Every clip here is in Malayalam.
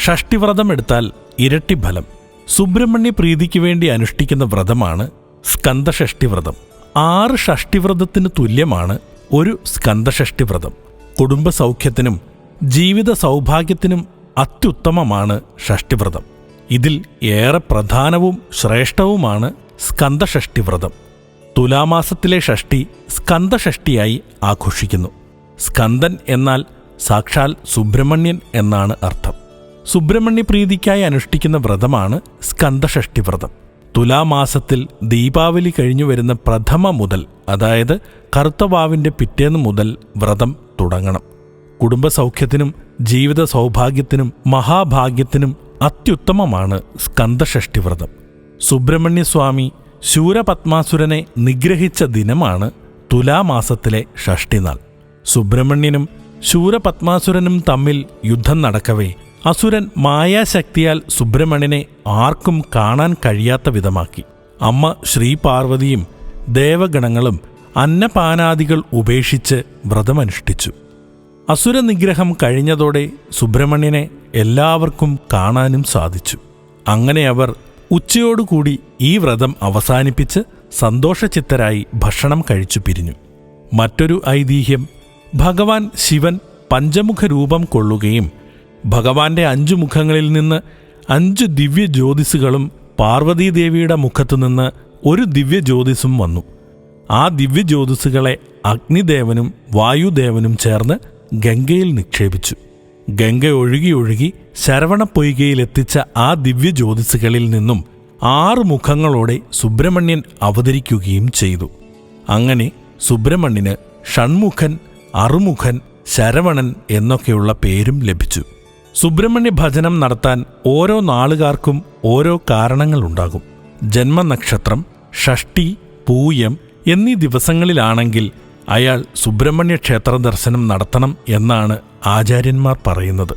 ഷഷ്ടിവ്രതം എടുത്താൽ ഇരട്ടി ഫലം സുബ്രഹ്മണ്യ പ്രീതിക്ക് വേണ്ടി അനുഷ്ഠിക്കുന്ന വ്രതമാണ് സ്കന്ദഷഷ്ടിവ്രതം. ആറ് ഷഷ്ടിവ്രതത്തിന് തുല്യമാണ് ഒരു സ്കന്ദഷഷ്ടിവ്രതം. കുടുംബ സൗഖ്യത്തിനും ജീവിത സൗഭാഗ്യത്തിനും അത്യുത്തമമാണ് ഷഷ്ടിവ്രതം. ഇതിൽ ഏറെ പ്രധാനവും ശ്രേഷ്ഠവുമാണ് സ്കന്ദഷഷ്ടിവ്രതം. തുലാമാസത്തിലെ ഷഷ്ടി സ്കന്ദഷഷ്ടിയായി ആഘോഷിക്കുന്നു. സ്കന്ദൻ എന്നാൽ സാക്ഷാൽ സുബ്രഹ്മണ്യൻ എന്നാണ് അർത്ഥം. സുബ്രഹ്മണ്യ പ്രീതിക്കായി അനുഷ്ഠിക്കുന്ന വ്രതമാണ് സ്കന്ദഷഷ്ടി വ്രതം തുലാമാസത്തിൽ ദീപാവലി കഴിഞ്ഞു വരുന്ന പ്രഥമ മുതൽ അതായത് കറുത്തവാവിന്റെ പിറ്റേന്ന് മുതൽ വ്രതം തുടങ്ങണം. കുടുംബസൗഖ്യത്തിനും ജീവിത സൗഭാഗ്യത്തിനും മഹാഭാഗ്യത്തിനും അത്യുത്തമമാണ് സ്കന്ദഷഷ്ടി വ്രതം സുബ്രഹ്മണ്യസ്വാമി ശൂരപത്മാസുരനെ നിഗ്രഹിച്ച ദിനമാണ് തുലാമാസത്തിലെ ഷഷ്ടിനാൾ സുബ്രഹ്മണ്യനും ശൂരപത്മാസുരനും തമ്മിൽ യുദ്ധം നടക്കവേ അസുരൻ മായാശക്തിയാൽ സുബ്രഹ്മണ്യനെ ആർക്കും കാണാൻ കഴിയാത്ത വിധമാക്കി. അമ്മ ശ്രീപാർവതിയും ദേവഗണങ്ങളും അന്നപാനാദികൾ ഉപേക്ഷിച്ച് വ്രതമനുഷ്ഠിച്ചു. അസുരനിഗ്രഹം കഴിഞ്ഞതോടെ സുബ്രഹ്മണ്യനെ എല്ലാവർക്കും കാണാനും സാധിച്ചു. അങ്ങനെ അവർ ഉച്ചയോടുകൂടി ഈ വ്രതം അവസാനിപ്പിച്ച് സന്തോഷചിത്തരായി ഭക്ഷണം കഴിച്ചു പിരിഞ്ഞു. മറ്റൊരു ഐതിഹ്യം ഭഗവാൻ ശിവൻ പഞ്ചമുഖ രൂപം കൊള്ളുകയും ഭഗവാന്റെ അഞ്ചു മുഖങ്ങളിൽ നിന്ന് അഞ്ചു ദിവ്യ ജ്യോതിസുകളും പാർവതീദേവിയുടെ മുഖത്തുനിന്ന് ഒരു ദിവ്യ ജ്യോതിസും വന്നു. ആ ദിവ്യ ജ്യോതിസുകളെ അഗ്നിദേവനും വായുദേവനും ചേർന്ന് ഗംഗയിൽ നിക്ഷേപിച്ചു. ഗംഗ ഒഴുകി ഒഴുകി ശരവണ പൊയ്കയിലെത്തിച്ച ആ ദിവ്യ ജ്യോതിസുകളിൽ നിന്നും ആറ് മുഖങ്ങളോടെ സുബ്രഹ്മണ്യൻ അവതരിക്കുകയും ചെയ്തു. അങ്ങനെ സുബ്രഹ്മണ്യന് ഷൺമുഖൻ അറുമുഖൻ ശരവണൻ എന്നൊക്കെയുള്ള പേരും ലഭിച്ചു. സുബ്രഹ്മണ്യ ഭജനം നടത്താൻ ഓരോ നാളുകാർക്കും ഓരോ കാരണങ്ങളുണ്ടാകും. ജന്മനക്ഷത്രം ഷഷ്ടി പൂയം എന്നീ ദിവസങ്ങളിലാണെങ്കിൽ അയാൾ സുബ്രഹ്മണ്യ ക്ഷേത്ര ദർശനം നടത്തണം എന്നാണ് ആചാര്യന്മാർ പറയുന്നത്.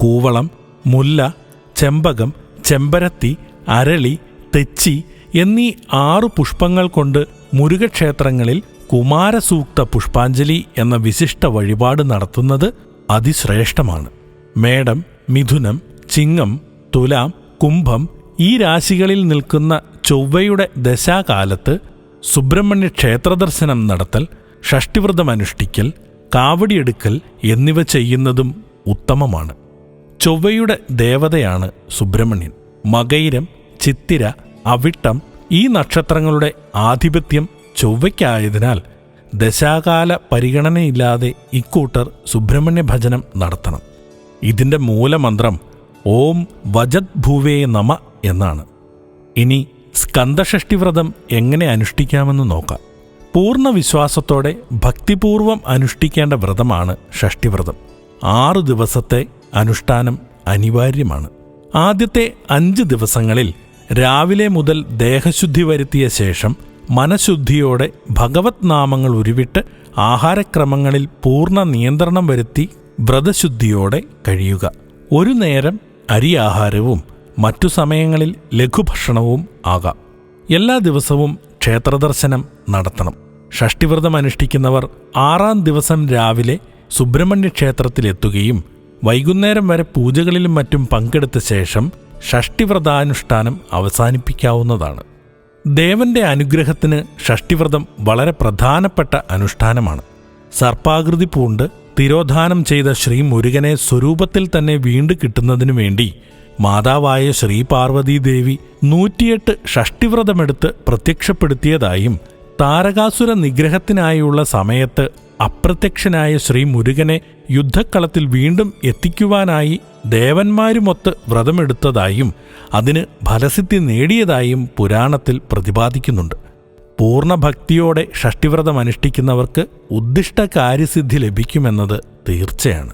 കൂവളം മുല്ല ചെമ്പകം ചെമ്പരത്തി അരളി തെച്ചി എന്നീ ആറു പുഷ്പങ്ങൾ കൊണ്ട് മുരുകക്ഷേത്രങ്ങളിൽ കുമാരസൂക്ത പുഷ്പാഞ്ജലി എന്ന വിശിഷ്ട വഴിപാട് നടത്തുന്നത് അതിശ്രേഷ്ഠമാണ്. മേടം മിഥുനം ചിങ്ങം തുലാം കുംഭം ഈ രാശികളിൽ നിൽക്കുന്ന ചൊവ്വയുടെ ദശാകാലത്ത് സുബ്രഹ്മണ്യ ക്ഷേത്രദർശനം നടത്തൽ ഷഷ്ടിവ്രതം അനുഷ്ഠിക്കൽ കാവടിയെടുക്കൽ എന്നിവ ചെയ്യുന്നതും ഉത്തമമാണ്. ചൊവ്വയുടെ ദേവതയാണ് സുബ്രഹ്മണ്യൻ. മകൈരം ചിത്തിര അവിട്ടം ഈ നക്ഷത്രങ്ങളുടെ ആധിപത്യം ചൊവ്വയ്ക്കായതിനാൽ ദശാകാല പരിഗണനയില്ലാതെ ഇക്കൂട്ടർ സുബ്രഹ്മണ്യ ഭജനം നടത്തണം. ഇതിന്റെ മൂലമന്ത്രം ഓം വജത് ഭൂവേ നമ എന്നാണ്. ഇനി സ്കന്ദഷഷ്ടിവ്രതം എങ്ങനെ അനുഷ്ഠിക്കാമെന്ന് നോക്കാം. പൂർണ വിശ്വാസത്തോടെ ഭക്തിപൂർവം അനുഷ്ഠിക്കേണ്ട വ്രതമാണ് ഷഷ്ടിവ്രതം. ആറു ദിവസത്തെ അനുഷ്ഠാനം അനിവാര്യമാണ്. ആദ്യത്തെ അഞ്ച് ദിവസങ്ങളിൽ രാവിലെ മുതൽ ദേഹശുദ്ധി വരുത്തിയ ശേഷം മനഃശുദ്ധിയോടെ ഭഗവത് നാമങ്ങൾ ഉരുവിട്ട് ആഹാരക്രമങ്ങളിൽ പൂർണ നിയന്ത്രണം വരുത്തി വ്രതശുദ്ധിയോടെ കഴിയുക. ഒരു നേരം അരിയാഹാരവും മറ്റു സമയങ്ങളിൽ ലഘുഭക്ഷണവും ആകാം. എല്ലാ ദിവസവും ക്ഷേത്രദർശനം നടത്തണം. ഷഷ്ടിവ്രതം അനുഷ്ഠിക്കുന്നവർ ആറാം ദിവസം രാവിലെ സുബ്രഹ്മണ്യ ക്ഷേത്രത്തിലെത്തുകയും വൈകുന്നേരം വരെ പൂജകളിലും മറ്റും പങ്കെടുത്ത ശേഷം ഷഷ്ടിവ്രതാനുഷ്ഠാനം അവസാനിപ്പിക്കാവുന്നതാണ്. ദേവന്റെ അനുഗ്രഹത്തിന് ഷഷ്ടിവ്രതം വളരെ പ്രധാനപ്പെട്ട അനുഷ്ഠാനമാണ്. സർപ്പാകൃതി പൂണ്ട് തിരോധാനം ചെയ്ത ശ്രീ മുരുകനെ സ്വരൂപത്തിൽ തന്നെ വീണ്ടു കിട്ടുന്നതിനു വേണ്ടി മാതാവായ ശ്രീ പാർവതീദേവി നൂറ്റിയെട്ട് ഷഷ്ടിവ്രതമെടുത്ത് പ്രത്യക്ഷപ്പെടുത്തിയതായും താരകാസുര നിഗ്രഹത്തിനായുള്ള സമയത്ത് അപ്രത്യക്ഷനായ ശ്രീ മുരുകനെ യുദ്ധക്കളത്തിൽ വീണ്ടും എത്തിക്കുവാനായി ദേവന്മാരുമൊത്ത് വ്രതമെടുത്തതായും അതിന് ഫലസിദ്ധി നേടിയതായും പുരാണത്തിൽ പ്രതിപാദിക്കുന്നുണ്ട്. പൂർണഭക്തിയോടെ ഷഷ്ടിവ്രതം അനുഷ്ഠിക്കുന്നവർക്ക് ഉദ്ദിഷ്ട കാര്യസിദ്ധി ലഭിക്കുമെന്നത് തീർച്ചയാണ്.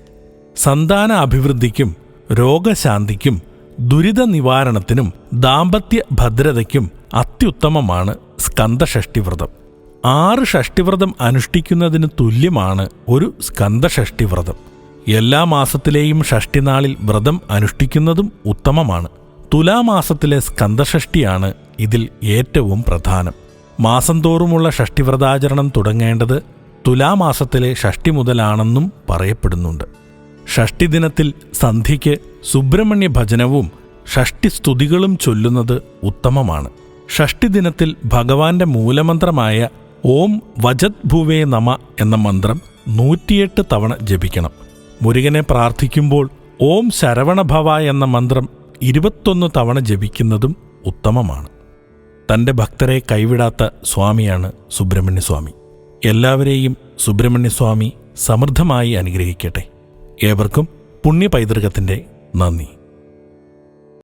സന്താന അഭിവൃദ്ധിക്കും രോഗശാന്തിക്കും ദുരിത നിവാരണത്തിനും ദാമ്പത്യ ഭദ്രതയ്ക്കും അത്യുത്തമമാണ് സ്കന്ദഷഷ്ടിവ്രതം ആറ് ഷഷ്ടിവ്രതം അനുഷ്ഠിക്കുന്നതിന് തുല്യമാണ് ഒരു സ്കന്ദഷഷ്ടിവ്രതം എല്ലാ മാസത്തിലെയും ഷഷ്ടിനാളിൽ വ്രതം അനുഷ്ഠിക്കുന്നതും ഉത്തമമാണ്. തുലാമാസത്തിലെ സ്കന്ദഷഷ്ടിയാണ് ഇതിൽ ഏറ്റവും പ്രധാനം. മാസം തോറുമുള്ള ഷഷ്ടിവ്രതാചരണം തുടങ്ങേണ്ടത് തുലാമാസത്തിലെ ഷഷ്ടി മുതലാണെന്നും പറയപ്പെടുന്നുണ്ട്. ഷഷ്ടി ദിനത്തിൽ സന്ധ്യയ്ക്ക് സുബ്രഹ്മണ്യ ഭജനവും ഷഷ്ടിസ്തുതികളും ചൊല്ലുന്നത് ഉത്തമമാണ്. ഷഷ്ടി ദിനത്തിൽ ഭഗവാന്റെ മൂലമന്ത്രമായ ഓം വജത് ഭൂവേ നമ എന്ന മന്ത്രം നൂറ്റിയെട്ട് തവണ ജപിക്കണം. മുരുകനെ പ്രാർത്ഥിക്കുമ്പോൾ ഓം ശരവണഭവ എന്ന മന്ത്രം ഇരുപത്തൊന്ന് തവണ ജപിക്കുന്നതും ഉത്തമമാണ്. തന്റെ ഭക്തരെ കൈവിടാത്ത സ്വാമിയാണ് സുബ്രഹ്മണ്യസ്വാമി. എല്ലാവരെയും സുബ്രഹ്മണ്യസ്വാമി സമൃദ്ധമായി അനുഗ്രഹിക്കട്ടെ. ഏവർക്കും പുണ്യ പൈതൃകത്തിന്റെ നന്ദി.